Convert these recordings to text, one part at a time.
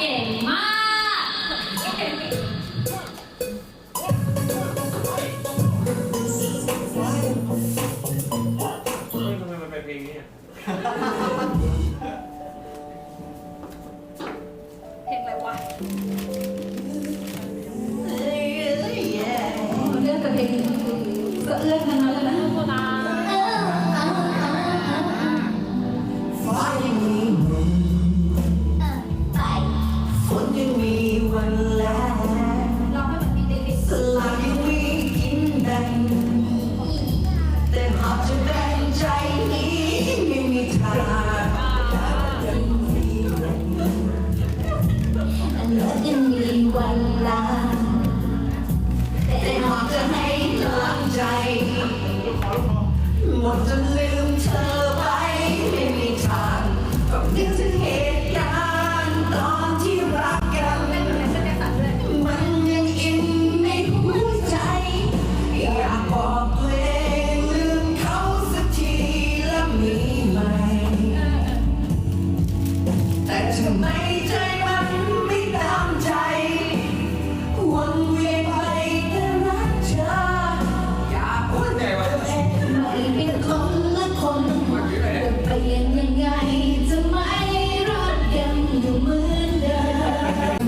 เทำไมมัเป็นเพลงนี้อะเพลงอะไรวะ หมดจนลืมเธอไปไม่มี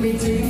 me. to